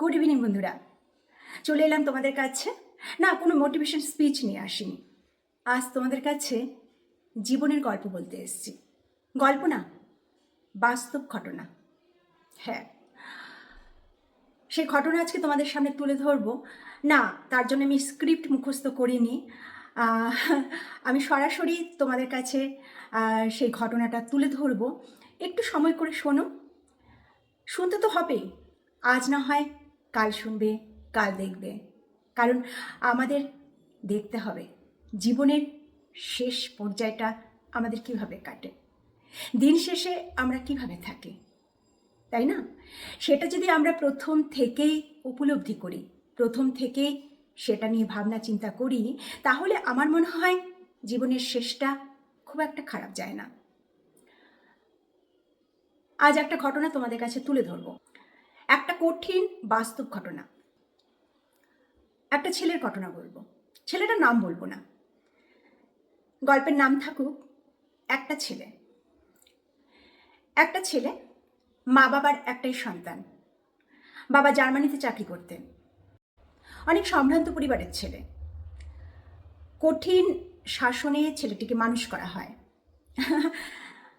Good evening বন্ধুরা। চলে এলাম তোমাদের কাছে। না, কোনো মোটিভেশন স্পিচ নিয়ে আসিনি। আজ তোমাদের কাছে জীবনের গল্প বলতে এসেছি। গল্প না, বাস্তব ঘটনা। হ্যাঁ সেই ঘটনা আজকে তোমাদের সামনে তুলে ধরবো। না, তার জন্য আমি স্ক্রিপ্ট মুখস্থ করিনি। আমি সরাসরি তোমাদের কাছে সেই ঘটনাটা তুলে ধরবো। একটু সময় করে শোনো। শুনতে তো হবেই। আজ না হয় কাল শুনবে, কাল দেখবে। কারণ আমাদের দেখতে হবে, জীবনের শেষ পর্যায়টা আমাদের কীভাবে কাটে? দিন শেষে আমরা কীভাবে থাকি? তাই না? সেটা যদি আমরা প্রথম থেকেই উপলব্ধি করি, প্রথম থেকেই সেটা নিয়ে ভাবনা চিন্তা করি, তাহলে আমার মনে হয় জীবনের শেষটা খুব একটা খারাপ যায় না। আজ একটা ঘটনা তোমাদের কাছে তুলে ধরবো। একটা কঠিন বাস্তব ঘটনা। একটা ছেলের ঘটনা বলব। ছেলেটার নাম বলব না। গল্পের নাম থাকুক, একটা ছেলে। একটা ছেলে মা বাবার একটাই সন্তান। বাবা জার্মানিতে চাকরি করতেন। অনেক সম্ভ্রান্ত পরিবারের ছেলে। কঠিন শাসনে ছেলেটিকে মানুষ করা হয়।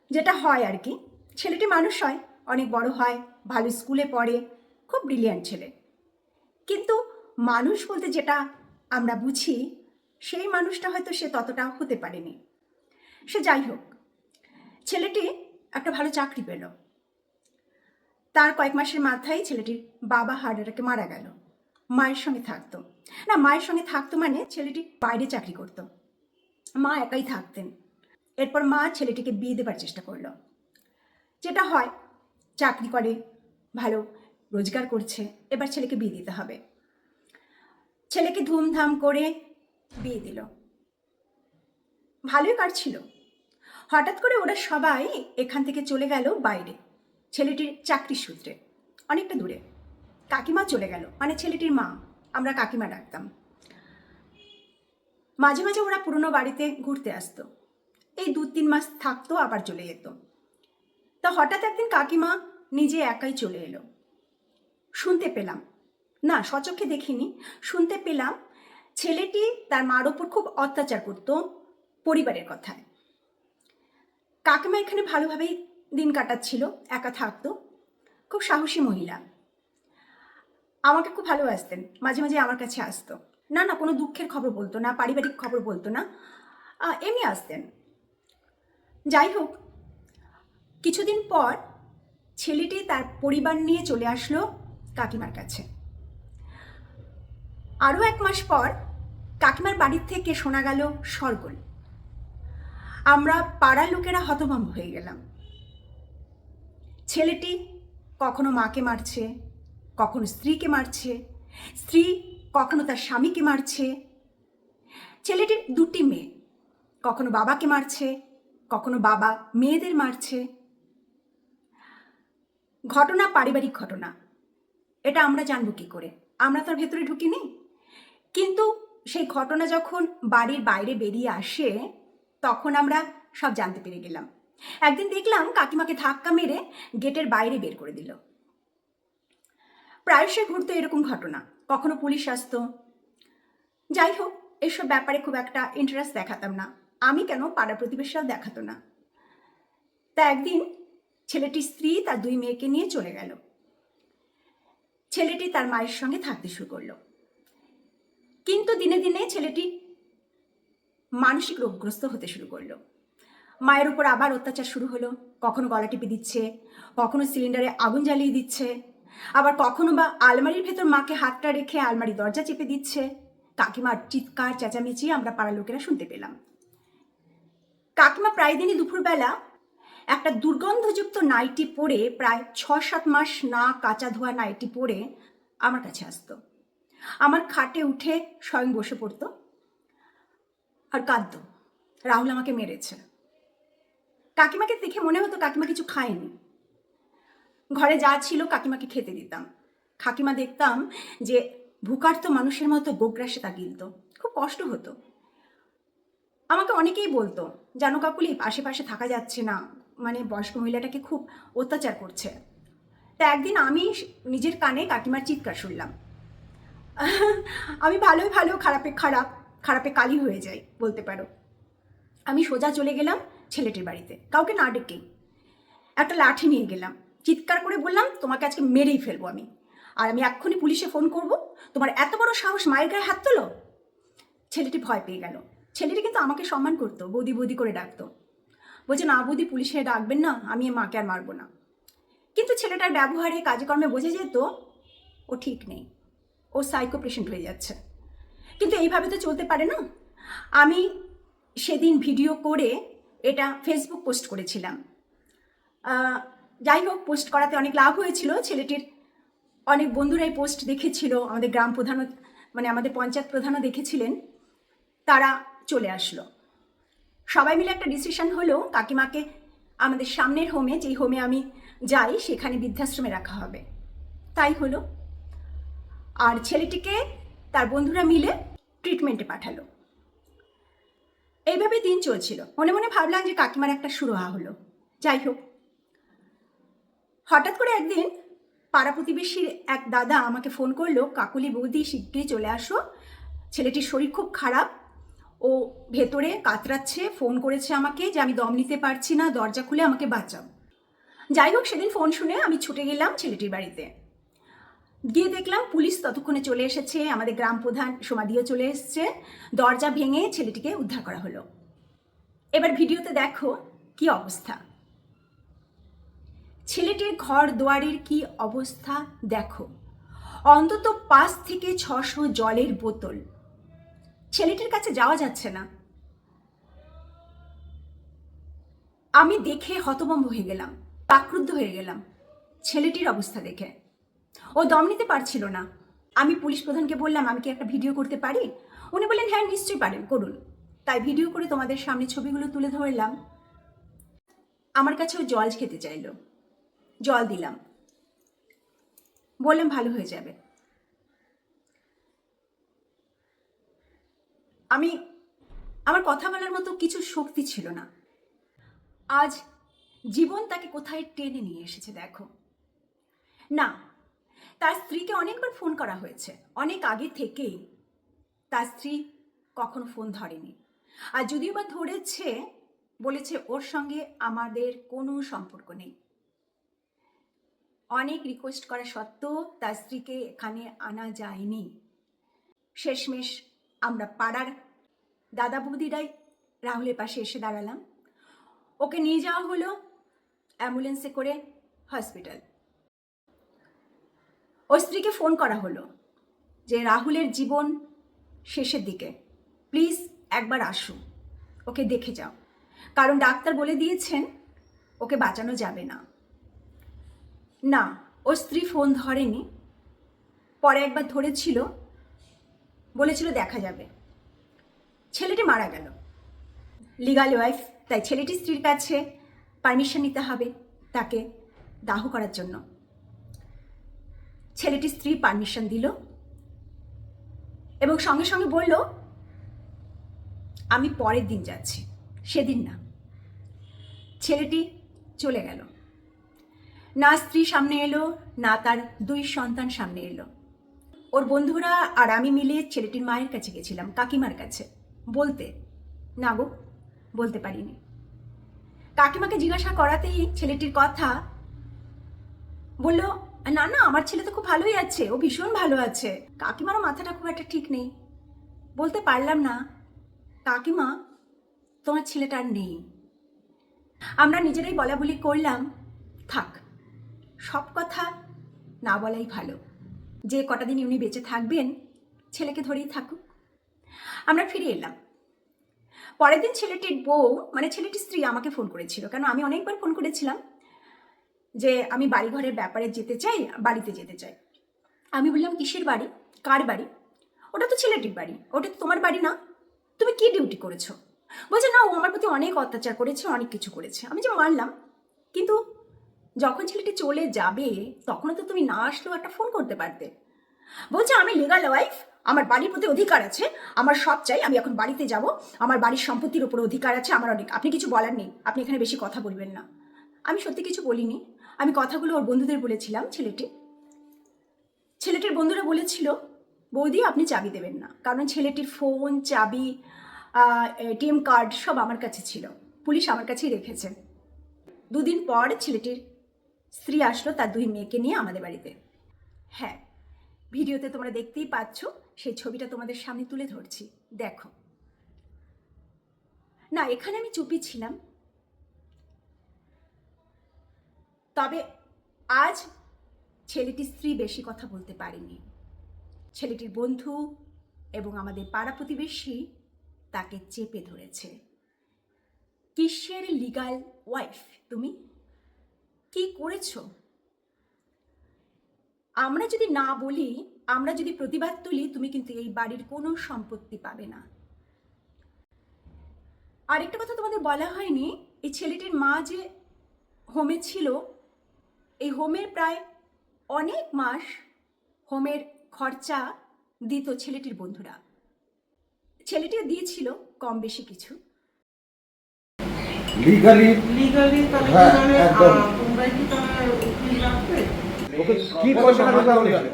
যেটা হয় আর কি, ছেলেটি মানুষ হয়, অনেক বড় হয় ভালো স্কুলে পড়ে, খুব ব্রিলিয়ান্ট ছেলে। কিন্তু মানুষ বলতে যেটা আমরা বুঝি, সেই মানুষটা হয়তো সে ততটা হতে পারেনি। সে যাই হোক, ছেলেটি একটা ভালো চাকরি পেল। তার কয়েক মাসের মাথায় ছেলেটির বাবা অ্যাটাকে মারা গেল। মায়ের সঙ্গে থাকতো। না, মায়ের সঙ্গে থাকতো মানে ছেলেটি বাইরে চাকরি করতো। মা একাই থাকতেন। এরপর মা ছেলেটিকে বিয়ে দেবার চেষ্টা করল। যেটা হয়, চাকরি করে ভালো, রোজগার করছে, এবার ছেলেকে বিয়ে দিতে হবে। ছেলেকে ধুমধাম করে বিয়ে দিল। ভালোই কাটছিল। হঠাৎ করে ওরা সবাই এখান থেকে চলে গেল বাইরে, ছেলেটির চাকরির সূত্রে, অনেকটা দূরে। কাকিমা চলে গেল মানে ছেলেটির মা, আমরা কাকিমা ডাকতাম। মাঝে মাঝে ওরা পুরনো বাড়িতে ঘুরতে আসতো। এই দু তিন মাস থাকতো, আবার চলে যেত। তা হঠাৎ একদিন কাকিমা নিজে একাই চলে এলো। শুনতে পেলাম। না, সচক্ষে দেখিনি। শুনতে পেলাম ছেলেটি তার মার ওপর খুব অত্যাচার করতো পরিবারের কথায়। কাকিমা এখানে ভালোভাবেই দিন কাটাচ্ছিল, একা থাকতো। খুব সাহসী মহিলা। আমাকে খুব ভালোবাসতেন মাঝে মাঝে আমার কাছে আসতো। না না, কোনো দুঃখের খবর বলতো না, পারিবারিক খবর বলতো না। এমনি আসতেন। যাই হোক, কিছুদিন পর ছেলেটি তার পরিবার নিয়ে চলে আসলো কাকিমার কাছে। আরও এক মাস পর কাকিমার বাড়ির থেকে শোনা গেল সরগোল আমরা পাড়ার লোকেরা হতভম্ব হয়ে গেলাম। ছেলেটি কখনো মাকে মারছে, কখনো স্ত্রীকে মারছে, স্ত্রী কখনো তার স্বামীকে মারছে। ছেলেটির দুটি মেয়ে, কখনো বাবাকে মারছে, কখনো বাবা মেয়েদের মারছে। ঘটনা পারিবারিক ঘটনা। এটা আমরা জানব কি করে? আমরা তার ভেতরে ঢুকিনি। কিন্তু সেই ঘটনা যখন বাড়ির বাইরে বেরিয়ে আসে, তখন আমরা সব জানতে পেরে গেলাম। একদিন দেখলাম কাকিমাকে ধাক্কা মেরে গেটের বাইরে বের করে দিল। প্রায়শই ঘুরতো এরকম ঘটনা। কখনো পুলিশ আসতো। যাই হোক, এসব ব্যাপারে খুব একটা ইন্টারেস্ট দেখাতাম না। আমি কেন পাড়া প্রতিবেশীরাও দেখাতো না। তা একদিন ছেলেটির স্ত্রী তার দুই মেয়েকে নিয়ে চলে গেল। ছেলেটি তার মায়ের সঙ্গে থাকতে শুরু করল। কিন্তু দিনে দিনে ছেলেটি মানসিক রোগগ্রস্ত হতে শুরু করল। মায়ের উপর আবার অত্যাচার শুরু হলো। কখনো গলা টিপে দিচ্ছে, কখনো সিলিন্ডারে আগুন জ্বালিয়ে দিচ্ছে, আবার কখনো বা আলমারির ভেতর মাকে হাতটা রেখে আলমারি দরজা চেপে দিচ্ছে। কাকিমার চিৎকার, চেঁচামেচি আমরা পাড়ার লোকেরা শুনতে পেলাম। কাকিমা প্রায় দিনই দুপুরবেলা একটা দুর্গন্ধযুক্ত নাইটি পরে প্রায় ছ সাত মাস না কাঁচা ধোয়া নাইটি পরে আমার কাছে আসতো। আমার খাটে উঠে স্বয়ং বসে পড়তো আর কাঁদতো। রাহুল আমাকে মেরেছে। কাকিমাকে দেখে মনে হতো কাকিমা কিছু খায়নি। ঘরে যা ছিল কাকিমাকে খেতে দিতাম। কাকিমা দেখতাম যে ভুকার্ত মানুষের মতো গোগ্রাসে তা গিলতো। খুব কষ্ট হতো। আমাকে অনেকেই বলতো, জানো কাকুলি, আশেপাশে থাকা যাচ্ছে না। মানে বয়স্ক মহিলাটাকে খুব অত্যাচার করছে। তা একদিন আমি নিজের কানে কাকিমার চিৎকার শুনলাম। আমি ভালোই ভালো, খারাপে খারাপ, খারাপে কালি হয়ে যাই বলতে পারো। আমি সোজা চলে গেলাম ছেলেটির বাড়িতে, কাউকে না ডেকে একটা লাঠি নিয়ে গেলাম, চিৎকার করে বললাম, তোমাকে আজকে মেরেই ফেলব আমি। আর আমি এক্ষুনি পুলিশে ফোন করব। তোমার এত বড় সাহস মায়ের গায়ে হাত তোলো? ছেলেটি ভয় পেয়ে গেল। ছেলেটি কিন্তু আমাকে সম্মান করতো, বৌদি বৌদি করে ডাকতো। বলছে, না বৌদি, পুলিশে ডাকবেন না, আমি মাকে আর মারবো না। কিন্তু ছেলেটার ব্যবহারে কাজকর্মে বোঝা যেত ও ঠিক নেই। ও সাইকো পেশেন্ট হয়ে যাচ্ছে। কিন্তু এইভাবে তো চলতে পারে না। আমি সেদিন ভিডিও করে এটা ফেসবুক পোস্ট করেছিলাম। যাই হোক পোস্ট করাতে অনেক লাভ হয়েছিল। ছেলেটির অনেক বন্ধুরাই পোস্ট দেখেছিল, আমাদের গ্রাম প্রধানও মানে আমাদের পঞ্চায়েত প্রধানও দেখেছিলেন। তারা চলে আসলো। সবাই মিলে একটা ডিসিশন হলো কাকিমাকে আমাদের সামনের হোমে যেই হোমে আমি যাই, সেখানে বৃদ্ধাশ্রমে রাখা হবে। তাই হলো। আর ছেলেটিকে তার বন্ধুরা মিলে ট্রিটমেন্টে পাঠালো। এইভাবে দিন চলছিল। মনে মনে ভাবলাম যে কাকিমার একটা সুরাহা হলো। যাই হোক। হঠাৎ করে একদিন পাড়া প্রতিবেশীর এক দাদা আমাকে ফোন করল, কাকুলি বৌদি, শিগগিরই চলে আসো। ছেলেটির শরীর খুব খারাপ। ও ভেতরে কাতরাচ্ছে ফোন করেছে আমাকে যে আমি দম নিতে পারছি না, দরজা খুলে আমাকে বাঁচাও। যাই হোক, সেদিন ফোন শুনে আমি ছুটে গেলাম ছেলেটির বাড়িতে। গিয়ে দেখলাম পুলিশ ততক্ষণে চলে এসেছে, আমাদের গ্রাম প্রধান সমাধিও চলে এসেছে। দরজা ভেঙে ছেলেটিকে উদ্ধার করা হলো। এবার ভিডিওতে দেখো কি অবস্থা। ছেলেটির ঘর দুয়ারের কি অবস্থা দেখো। অন্তত পাঁচ থেকে ছশো জলের বোতল। ছেলেটির কাছে যাওয়া যাচ্ছে না। আমি দেখে হতভম্ব হয়ে গেলাম আক্রুদ্ধ হয়ে গেলাম, ছেলেটির অবস্থা দেখে। ও দম নিতে পারছিল না। আমি পুলিশ প্রধানকে বললাম, আমি কি একটা ভিডিও করতে পারি? উনি বললেন হ্যাঁ নিশ্চয়ই পারেন, করুন। তাই ভিডিও করে তোমাদের সামনে ছবিগুলো তুলে ধরলাম। আমার কাছেও জল খেতে চাইলো। জল দিলাম। বললাম, ভালো হয়ে যাবে। আমি, আমার কথা বলার মতো কিছু শক্তি ছিল না। আজ জীবন তাকে কোথায় টেনে নিয়ে এসেছে দেখো। না, তার স্ত্রীকে অনেকবার ফোন করা হয়েছে, অনেক আগে থেকেই। তার স্ত্রী কখনো ফোন ধরেনি। আর যদিও বা ধরেছে, বলেছে ওর সঙ্গে আমাদের কোনো সম্পর্ক নেই। অনেক রিকোয়েস্ট করা সত্ত্বেও তার স্ত্রীকে এখানে আনা যায়নি। শেষমেশ আমরা পাড়ার দাদা বৌদিরাই রাহুলের পাশে এসে দাঁড়ালাম। ওকে নিয়ে যাওয়া হলো অ্যাম্বুলেন্সে করে হসপিটাল। ওর স্ত্রীকে ফোন করা হলো যে রাহুলের জীবন শেষের দিকে। প্লিজ একবার আসুন ওকে দেখে যাও। কারণ ডাক্তার বলে দিয়েছেন ওকে বাঁচানো যাবে না। না, ওর স্ত্রী ফোন ধরেনি। পরে একবার ধরেছিল বলেছিল দেখা যাবে। ছেলেটি মারা গেল। লিগাল ওয়াইফ তাই ছেলেটি স্ত্রীর কাছে পারমিশন নিতে হবে তাকে দাহ করার জন্য। ছেলেটি স্ত্রী পারমিশন দিল এবং সঙ্গে সঙ্গে বলল, আমি পরের দিন যাচ্ছি। সেদিন না। ছেলেটি চলে গেল। না স্ত্রী সামনে এলো, না তার দুই সন্তান সামনে এলো। ওর বন্ধুরা আর আমি মিলে ছেলেটির মায়ের কাছে গেছিলাম, কাকিমার কাছে। বলতে, না গো, বলতে পারিনি। কাকিমাকে জিজ্ঞাসা করাতেই ছেলেটির কথা বলল, না না, আমার ছেলে তো খুব ভালোই আছে, ও ভীষণ ভালো আছে। কাকিমারও মাথাটা খুব একটা ঠিক নেই। বলতে পারলাম না। কাকিমা, তোমার ছেলেটা আর নেই। আমরা নিজেরাই বলা বলি করলাম, থাক, সব কথা না বলাই ভালো। যে কটা দিন উনি বেঁচে থাকবেন, ছেলেকে ধরেই থাকুক। আমরা ফিরে এলাম। পরের দিন ছেলেটির বউ মানে ছেলেটির স্ত্রী আমাকে ফোন করেছিল। কেন? আমি অনেকবার ফোন করেছিলাম যে আমি বাড়িঘরের ব্যাপারে যেতে চাই, বাড়িতে যেতে চাই। আমি বললাম, কিসের বাড়ি? কার বাড়ি? ওটা তো ছেলেটির বাড়ি। ওটা তো তোমার বাড়ি না? তুমি কি ডিউটি করেছ? বলছে, না, ও আমার প্রতি অনেক অত্যাচার করেছে, অনেক কিছু করেছে। আমি যে মানলাম কিন্তু যখন ছেলেটি চলে যাবে, তখনও তো তুমি না আসলেও একটা ফোন করতে পারতে। বলছে, আমি লিগাল ওয়াইফ আমার বাড়ির প্রতি অধিকার আছে, আমার সব চাই, আমি এখন বাড়িতে যাব, আমার বাড়ির সম্পত্তির উপর অধিকার আছে, আমার অনেক আপনি কিছু বলার নেই, আপনি এখানে বেশি কথা বলবেন না। আমি সত্যি কিছু বলিনি, আমি কথাগুলো ওর বন্ধুদের বলেছিলাম, ছেলেটি। ছেলেটির বন্ধুরা বলেছিল, বৌদি, আপনি চাবি দেবেন না, কারণ ছেলেটির ফোন চাবি এটিএম কার্ড সব আমার কাছে ছিল, পুলিশ আমার কাছেই রেখেছে। দুদিন পর ছেলেটির স্ত্রী আসলো তার দুই মেয়েকে নিয়ে আমাদের বাড়িতে। হ্যাঁ ভিডিওতে তোমরা দেখতেই পাচ্ছ, সেই ছবিটা তোমাদের সামনে তুলে ধরছি। দেখো। না, এখানে আমি চুপি ছিলাম। তবে আজ ছেলেটির স্ত্রী বেশি কথা বলতে পারেনি। ছেলেটির বন্ধু এবং আমাদের পাড়া প্রতিবেশী তাকে চেপে ধরেছে। কিসের লিগাল ওয়াইফ তুমি? কি করেছ? আমরা যদি না বলি আমরা যদি প্রতিবাদ তুলি তুমি কিন্তু এই বাড়ির কোনো সম্পত্তি পাবে না। আরেকটা কথা তোমাদের বলা হয়নি এই ছেলেটির মা যে হোমে ছিল এই হোমের প্রায় অনেক মাস হোমের খরচা দিত ছেলেটির বন্ধুরা। ছেলেটিও দিয়েছিল কম বেশি কিছু। লিগালি লিগালি তাহলে হ্যাঁ, একদম। আহ, তোমরা কি তাহলে উকিল রাখবে ওকে কি পয়সা রোজগার করেছে।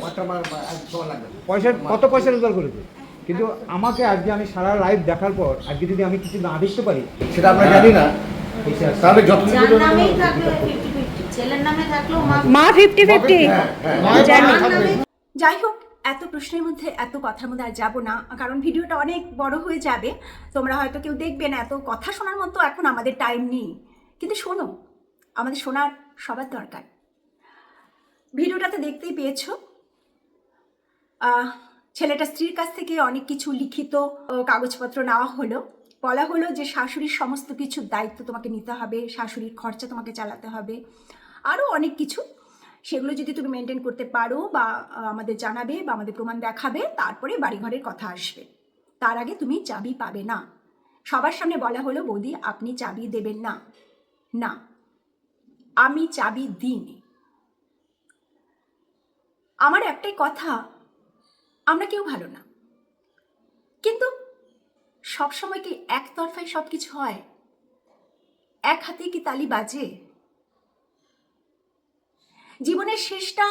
পয়সা কত পয়সা রোজগার করেছে? কিন্তু আমাকে আজকে আমি সারা লাইভ দেখার পর আজকে যদি আমি কিছু না দেখতে পারি সেটা আমরা জানি না। তাহলে মা ফিফটি ফিফটি হ্যাঁ, হ্যাঁ। যার নামে যাই হোক এত প্রশ্নের মধ্যে এত কথার মধ্যে আর যাব না কারণ ভিডিওটা অনেক বড় হয়ে যাবে। তোমরা হয়তো কেউ দেখবে না এত কথা শোনার মতো এখন আমাদের টাইম নেই। কিন্তু শোনো আমাদের শোনার সবার দরকার। ভিডিওটাতে দেখতেই পেয়েছ। ছেলেটা স্ত্রীর কাছ থেকে অনেক কিছু লিখিত কাগজপত্র নেওয়া হলো। বলা হলো যে শাশুড়ির সমস্ত কিছু দায়িত্ব তোমাকে নিতে হবে, শাশুড়ির খরচা তোমাকে চালাতে হবে আরও অনেক কিছু। সেগুলো যদি তুমি মেনটেন করতে পারো বা আমাদের জানাবে বা আমাদের প্রমাণ দেখাবে, তারপরে বাড়িঘরের কথা আসবে। তার আগে তুমি চাবি পাবে না। সবার সামনে বলা হলো, বৌদি, আপনি চাবি দেবেন না। না। আমি চাবি দিইনি। আমার একটাই কথা, আমরা কেউ ভালো না। কিন্তু সবসময় কি একতরফায় সব কিছু হয়? এক হাতে কি তালি বাজে? জীবনের শেষটা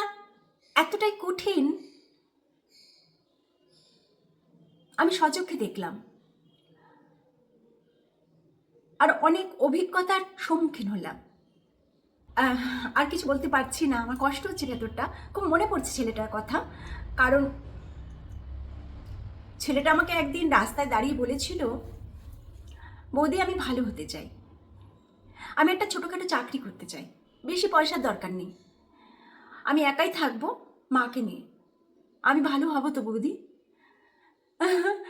এতটাই কঠিন, আমি সচক্ষে দেখলাম। আর অনেক অভিজ্ঞতার সম্মুখীন হলাম। আর কিছু বলতে পারছি না। আমার কষ্ট হচ্ছে ভেতরটা। খুব মনে পড়ছে ছেলেটার কথা। কারণ ছেলেটা আমাকে একদিন রাস্তায় দাঁড়িয়ে বলেছিল, বৌদি, আমি ভালো হতে চাই। আমি একটা ছোটোখাটো চাকরি করতে চাই। বেশি পয়সার দরকার নেই। আমি একাই থাকব মাকে নিয়ে। আমি ভালো হব তো, বৌদি?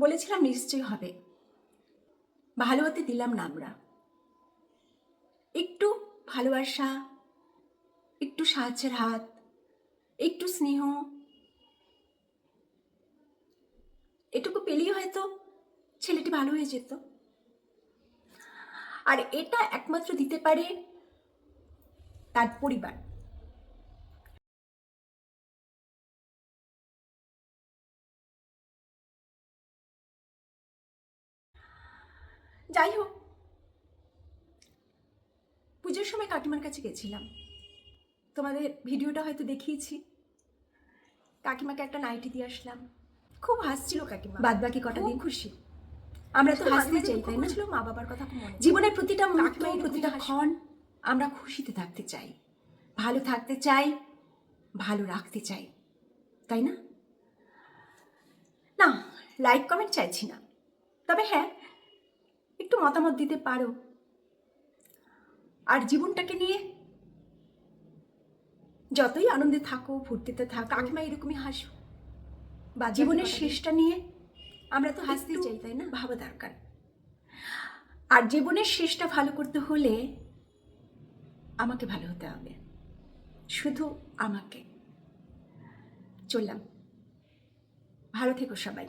বলেছিলাম, নিশ্চয়ই হবে। ভালো হতে দিলাম না আমরা। একটু ভালোবাসা, একটু সাহায্যের হাত, একটু স্নেহ, এটুকু পেলেই হয়তো ছেলেটি ভালো হয়ে যেত। আর এটা একমাত্র দিতে পারে তার পরিবার। যাই হোক পুজোর সময় কাকিমার কাছে গেছিলাম। তোমাদের ভিডিওটা হয়তো দেখিয়েছি। কাকিমাকে একটা নাইটি দিয়ে আসলাম। খুব হাসছিল কাকিমা। বাদ বাকি কটা দিন। খুশি। আমরা তো হাসতে চাই তাই না? ছিল মা বাবার কথা জীবনের প্রতিটা মুহূর্ত প্রতিটা ক্ষণ আমরা খুশিতে থাকতে চাই। ভালো থাকতে চাই ভালো রাখতে চাই। তাই না? না লাইক কমেন্ট চাইছি না। তবে হ্যাঁ একটু মতামত দিতে পারো। আর জীবনটাকে নিয়ে যতই আনন্দে থাকো ফুর্তিতে থাকো কাকিমা এরকমই হাসো। বা জীবনের শেষটা নিয়ে আমরা তো হাসতে চাই তাই না? ভাবা দরকার। আর জীবনের শেষটা ভালো করতে হলে আমাকে ভালো হতে হবে। শুধু আমাকে। চললাম। ভালো থেকো সবাই।